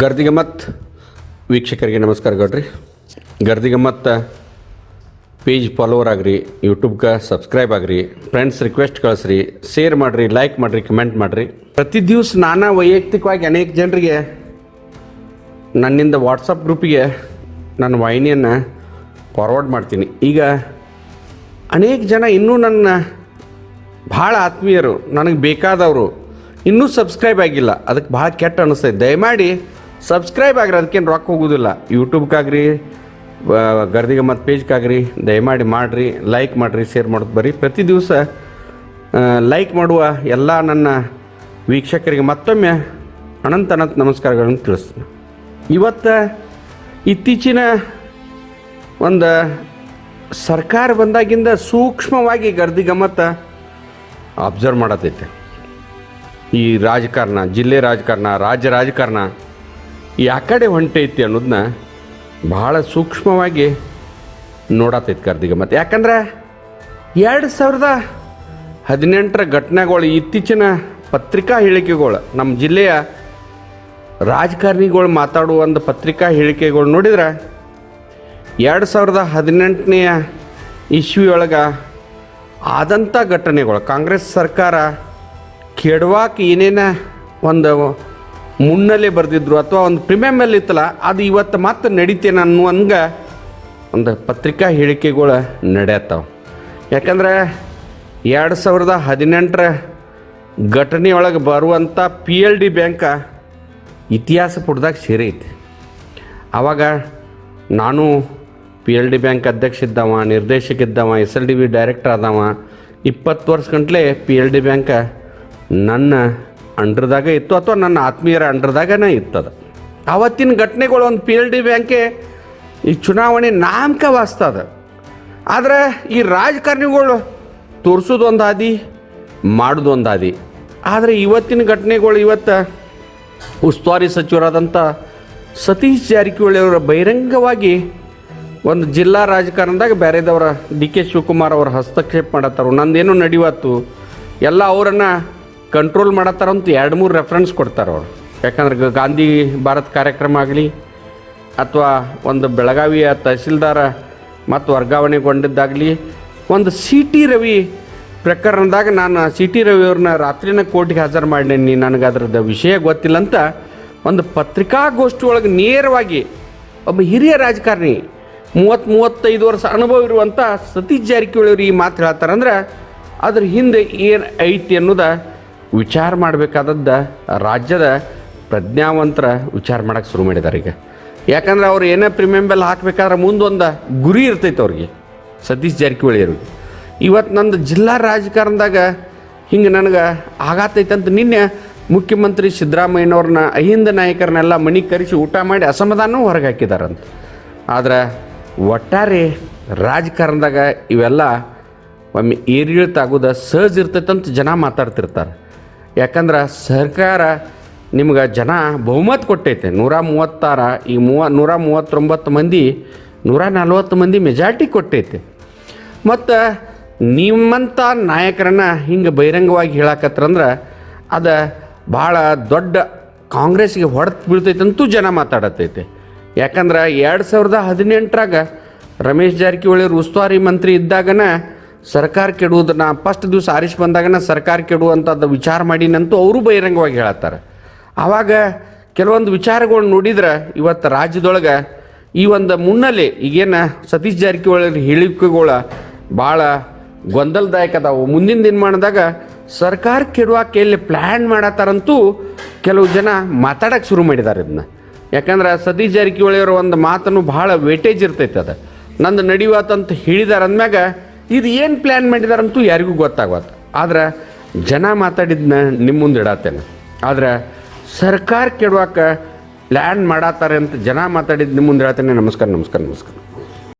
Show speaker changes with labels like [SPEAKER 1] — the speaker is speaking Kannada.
[SPEAKER 1] ಗರ್ದಿಗಮ್ಮತ್ ವೀಕ್ಷಕರಿಗೆ ನಮಸ್ಕಾರ ಗೌಡ್ರಿ. ಗರ್ದಿಗಮ್ಮತ್ ಪೇಜ್ ಫಾಲೋವರ್ ಆಗ್ರಿ ಯೂಟ್ಯೂಬ್ಗೆ ಸಬ್ಸ್ಕ್ರೈಬ್ ಆಗ್ರಿ ಫ್ರೆಂಡ್ಸ್ ರಿಕ್ವೆಸ್ಟ್ ಕಳಿಸ್ರಿ ಶೇರ್ ಮಾಡಿರಿ ಲೈಕ್ ಮಾಡಿರಿ ಕಮೆಂಟ್ ಮಾಡಿರಿ. ಪ್ರತಿ ದಿವಸ ನಾನಾ ವೈಯಕ್ತಿಕವಾಗಿ ಅನೇಕ ಜನರಿಗೆ ನನ್ನಿಂದ ವಾಟ್ಸಪ್ ಗ್ರೂಪಿಗೆ ನನ್ನ ವಾಹಿನಿಯನ್ನು ಫಾರ್ವರ್ಡ್ ಮಾಡ್ತೀನಿ. ಈಗ ಅನೇಕ ಜನ ಇನ್ನೂ ನನ್ನ ಭಾಳ ಆತ್ಮೀಯರು, ನನಗೆ ಬೇಕಾದವರು ಇನ್ನೂ ಸಬ್ಸ್ಕ್ರೈಬ್ ಆಗಿಲ್ಲ. ಅದಕ್ಕೆ ಭಾಳ ಕೆಟ್ಟ ಅನಿಸ್ತೈತೆ ದಯಮಾಡಿ ಸಬ್ಸ್ಕ್ರೈಬ್ ಆಗಿರಿ, ಅದಕ್ಕೇನು ರೊಕ್ಕ ಹೋಗೋದಿಲ್ಲ. ಯೂಟ್ಯೂಬ್ಗಾಗ್ರಿ ಗರ್ದಿಗೆ ಮತ್ತು ಪೇಜ್ಗಾಗ್ರಿ ದಯಮಾಡಿ ಮಾಡಿರಿ ಲೈಕ್ ಮಾಡಿರಿ ಶೇರ್ ಮಾಡೋದು ಬರ್ರಿ ಪ್ರತಿ ದಿವಸ ಲೈಕ್ ಮಾಡುವ ಎಲ್ಲ ನನ್ನ ವೀಕ್ಷಕರಿಗೆ ಮತ್ತೊಮ್ಮೆ ಅನಂತ ಅನಂತ ನಮಸ್ಕಾರಗಳನ್ನು ತಿಳಿಸ್ತೀನಿ. ಇವತ್ತು ಇತ್ತೀಚಿನ ಒಂದು ಸರ್ಕಾರ ಬಂದಾಗಿಂದ ಸೂಕ್ಷ್ಮವಾಗಿ ಗರ್ದಿ ಗಮ್ಮತ್ತ ಅಬ್ಸರ್ವ್ ಮಾಡತೈತೆ. ಈ ರಾಜಕಾರಣ, ಜಿಲ್ಲೆ ರಾಜಕಾರಣ, ರಾಜ್ಯ ರಾಜಕಾರಣ ಯಾ ಕಡೆ ಹೊಂಟೈತಿ ಅನ್ನೋದನ್ನ ಭಾಳ ಸೂಕ್ಷ್ಮವಾಗಿ ನೋಡತೈತಿ ಕರ್ದಿಗ ಮತ್ತು ಯಾಕಂದ್ರೆ ಎರಡು ಸಾವಿರದ ಹದಿನೆಂಟರ ಘಟನೆಗಳು ಇತ್ತೀಚಿನ ಪತ್ರಿಕಾ ಹೇಳಿಕೆಗಳು ನಮ್ಮ ಜಿಲ್ಲೆಯ ರಾಜಕಾರಣಿಗಳು ಮಾತಾಡುವ ಒಂದು ಪತ್ರಿಕಾ ಹೇಳಿಕೆಗಳು ನೋಡಿದ್ರೆ ಎರಡು ಸಾವಿರದ ಹದಿನೆಂಟನೆಯ ಇಶ್ವಿಯೊಳಗೆ ಆದಂಥ ಘಟನೆಗಳು, ಕಾಂಗ್ರೆಸ್ ಸರ್ಕಾರ ಕೆಡವಾಕ ಏನೇನ ಒಂದು ಮುನ್ನಲ್ಲೇ ಬರೆದಿದ್ರು ಅಥವಾ ಒಂದು ಪ್ರಿಮಿಯಮಲ್ಲಿ ಇತ್ತಲ್ಲ, ಅದು ಇವತ್ತು ಮತ್ತೆ ನಡೀತೇನೆ ಅನ್ನುವಂಗೆ ಒಂದು ಪತ್ರಿಕಾ ಹೇಳಿಕೆಗಳು ನಡೆಯತ್ತಾವ. ಯಾಕಂದ್ರೆ ಎರಡು ಸಾವಿರದ ಹದಿನೆಂಟರ ಘಟನೆಯೊಳಗೆ ಬರುವಂಥ ಪಿ ಎಲ್ ಡಿ ಬ್ಯಾಂಕ ಇತಿಹಾಸ ಪುಟದಾಗ ಸೇರೈತಿ. ಆವಾಗ ನಾನು ಪಿ ಎಲ್ ಡಿ ಬ್ಯಾಂಕ್ ಅಧ್ಯಕ್ಷ ಇದ್ದವ ನಿರ್ದೇಶಕ ಇದ್ದವ S L D B director ಆದವ. ಇಪ್ಪತ್ತು ವರ್ಷ ಗಂಟ್ಲೆ ಪಿ ಎಲ್ ಡಿ ಬ್ಯಾಂಕ ನನ್ನ ಅಂಡ್ರದಾಗ ಇತ್ತು ಅಥವಾ ನನ್ನ ಆತ್ಮೀಯರ ಅಂಡ್ರದಾಗನೇ ಇತ್ತದ ಆವತ್ತಿನ ಘಟನೆಗಳು ಒಂದು ಪಿ ಎಲ್ ಡಿ ಬ್ಯಾಂಕೆ ಈ ಚುನಾವಣೆ ನಾಮಕ ವಾಸ್ತದ ಆದರೆ ಈ ರಾಜಕಾರಣಿಗಳು ತೋರಿಸೋದೊಂದಾದಿ ಹಾದಿ ಮಾಡೋದೊಂದು ಹಾದಿ ಆದರೆ ಇವತ್ತಿನ ಘಟನೆಗಳು ಇವತ್ತು ಉಸ್ತುವಾರಿ ಸಚಿವರಾದಂಥ ಸತೀಶ್ ಜಾರಕಿಹೊಳಿ ಅವರ ಬಹಿರಂಗವಾಗಿ ಒಂದು ಜಿಲ್ಲಾ ರಾಜಕಾರಣದಾಗ ಬೇರೆದವರ ಡಿ ಕೆ ಶಿವಕುಮಾರ್ ಅವರ ಹಸ್ತಕ್ಷೇಪ ಮಾಡತ್ತಾರ. ನಂದೇನು ನಡೆಯುವತ್ತು ಎಲ್ಲ ಅವರನ್ನು ಕಂಟ್ರೋಲ್ ಮಾಡತ್ತಾರಂತ ಎರಡು ಮೂರು ರೆಫರೆನ್ಸ್ ಕೊಡ್ತಾರೆ ಅವರು. ಯಾಕಂದ್ರೆ ಗಾಂಧಿ ಭಾರತ್ ಕಾರ್ಯಕ್ರಮ ಆಗಲಿ, ಅಥವಾ ಒಂದು ಬೆಳಗಾವಿಯ ತಹಸೀಲ್ದಾರ ಮತ್ತು ವರ್ಗಾವಣೆಗೊಂಡಿದ್ದಾಗಲಿ, ಒಂದು ಸಿ ಟಿ ರವಿ ಪ್ರಕರಣದಾಗ ನಾನು ಸಿ ಟಿ ರವಿ ಅವ್ರನ್ನ ರಾತ್ರಿನ ಕೋರ್ಟಿಗೆ ಹಾಜರು ಮಾಡೀನಿ ನನಗೆ ಅದರದ ವಿಷಯ ಗೊತ್ತಿಲ್ಲ ಅಂತ ಒಂದು ಪತ್ರಿಕಾಗೋಷ್ಠಿ ಒಳಗೆ ನೇರವಾಗಿ ಒಬ್ಬ ಹಿರಿಯ ರಾಜಕಾರಣಿ ಮೂವತ್ತು ಮೂವತ್ತೈದು ವರ್ಷ ಅನುಭವ ಇರುವಂಥ ಸತೀಶ್ ಜಾರಕಿಹೊಳಿ ಅವರು ಈ ಮಾತು ಹೇಳ್ತಾರಂದ್ರೆ, ಅದ್ರ ಹಿಂದೆ ಏನು ಐತಿ ಅನ್ನೋದ ವಿಚಾರ ಮಾಡಬೇಕಾದದ್ದ ರಾಜ್ಯದ ಪ್ರಜ್ಞಾವಂತರ ವಿಚಾರ ಮಾಡಕ್ಕೆ ಶುರು ಮಾಡಿದ್ದಾರೆ ಈಗ. ಯಾಕಂದ್ರೆ ಅವ್ರು ಏನೇ ಪ್ರೀಮಿಯಂ ಬೆಲ್ ಹಾಕ್ಬೇಕಾದ್ರೆ ಮುಂದೊಂದು ಗುರಿ ಇರ್ತೈತೆ ಅವ್ರಿಗೆ, ಸತೀಶ್ ಜಾರಕಿಹೊಳಿ ಅವ್ರಿಗೆ. ಇವತ್ತು ನಂದು ಜಿಲ್ಲಾ ರಾಜಕಾರಣದಾಗ ಹಿಂಗೆ ನನಗೆ ಆಗಾತೈತೆ ಅಂತ ನಿನ್ನೆ ಮುಖ್ಯಮಂತ್ರಿ ಸಿದ್ದರಾಮಯ್ಯನವ್ರನ್ನ ಅಹಿಂದ ನಾಯಕರನ್ನೆಲ್ಲ ಮನೆ ಕರೆಸಿ ಊಟ ಮಾಡಿ ಅಸಮಾಧಾನವೂ ಹೊರಗೆ ಹಾಕಿದಾರಂತ. ಆದ್ರೆ ಒಟ್ಟಾರೆ ರಾಜಕಾರಣದಾಗ ಇವೆಲ್ಲ ಒಮ್ಮೆ ಏರಿಳಿತಾಗೋದ ಸಹಜ ಇರ್ತೈತಂತ ಜನ ಮಾತಾಡ್ತಿರ್ತಾರೆ. ಯಾಕಂದ್ರೆ ಸರ್ಕಾರ ನಿಮ್ಗೆ ಜನ ಬಹುಮತ ಕೊಟ್ಟೈತೆ. ನೂರ ಮೂವತ್ತಾರ ಈ ಮೂವ, ನೂರ ಮೂವತ್ತೊಂಬತ್ತು ಮಂದಿ, ನೂರ ನಲ್ವತ್ತು ಮಂದಿ ಮೆಜಾರಿಟಿ ಕೊಟ್ಟೈತೆ. ಮತ್ತು ನಿಮ್ಮಂಥ ನಾಯಕರನ್ನ ಹಿಂಗೆ ಬಹಿರಂಗವಾಗಿ ಹೇಳಕತ್ರಂದ್ರೆ ಅದು ಭಾಳ ದೊಡ್ಡ ಕಾಂಗ್ರೆಸ್ಗೆ ಹೊಡೆದು ಬೀಳ್ತೈತಂತೂ ಜನ ಮಾತಾಡತೈತೆ ಯಾಕಂದ್ರೆ ಎರಡು ಸಾವಿರದ ಹದಿನೆಂಟರಾಗ ರಮೇಶ್ ಜಾರಕಿಹೊಳಿ ಉಸ್ತುವಾರಿ ಮಂತ್ರಿ ಇದ್ದಾಗನ ಸರ್ಕಾರ ಕೆಡುವುದನ್ನ ಫಸ್ಟ್ ದಿವಸ ಆರಿಸ್ ಬಂದಾಗನ ಸರ್ಕಾರ ಕೆಡುವಂಥದ್ದು ವಿಚಾರ ಮಾಡಿನಂತೂ ಅವರು ಬಹಿರಂಗವಾಗಿ ಹೇಳತ್ತಾರೆ. ಆವಾಗ ಕೆಲವೊಂದು ವಿಚಾರಗಳು ನೋಡಿದ್ರೆ ಇವತ್ತು ರಾಜ್ಯದೊಳಗೆ ಈ ಒಂದು ಮುನ್ನೆಲೆ ಈಗೇನು ಸತೀಶ್ ಜಾರಕಿಹೊಳಿ ಹೇಳಿಕೆಗಳ ಹೇಳಿಕೆಗಳು ಭಾಳ ಗೊಂದಲದಾಯಕ ಅದಾವು. ಮುಂದಿನ ದಿನಮಾನದಾಗ ಸರ್ಕಾರ ಕೆಡುವಾಕೆ ಎಲ್ಲಿ ಪ್ಲ್ಯಾನ್ ಮಾಡತ್ತಾರಂತೂ ಕೆಲವು ಜನ ಮಾತಾಡೋಕ್ಕೆ ಶುರು ಮಾಡಿದ್ದಾರೆ ಇದನ್ನ ಯಾಕಂದ್ರೆ ಸತೀಶ್ ಜಾರಕಿಹೊಳಿಯವರ ಒಂದು ಮಾತನ್ನು ಭಾಳ ವೇಟೇಜ್ ಇರ್ತೈತೆ ಅದು. ನಂದು ನಡೆಯುವತ್ತಂತ ಹೇಳಿದಾರೆ ಅಂದಮ್ಯಾಗ ಇದು ಏನು ಪ್ಲ್ಯಾನ್ ಮಾಡಿದಾರಂತೂ ಯಾರಿಗೂ ಗೊತ್ತಾಗತ್ತೆ ಆದ್ರೆ ಜನ ಮಾತಾಡಿದ್ನ ನಿಮ್ಮ ಮುಂದೆ ಇಡತ್ತೇನೆ. ಆದ್ರೆ ಸರ್ಕಾರ ಕೆಡುವಾಕ ಪ್ಲ್ಯಾನ್ ಮಾಡತ್ತಾರೆ ಅಂತ ಜನ ಮಾತಾಡಿದ್ದು ನಿಮ್ಮ ಮುಂದೆ ಹೇಳ್ತೇನೆ ನಮಸ್ಕಾರ ನಮಸ್ಕಾರ ನಮಸ್ಕಾರ.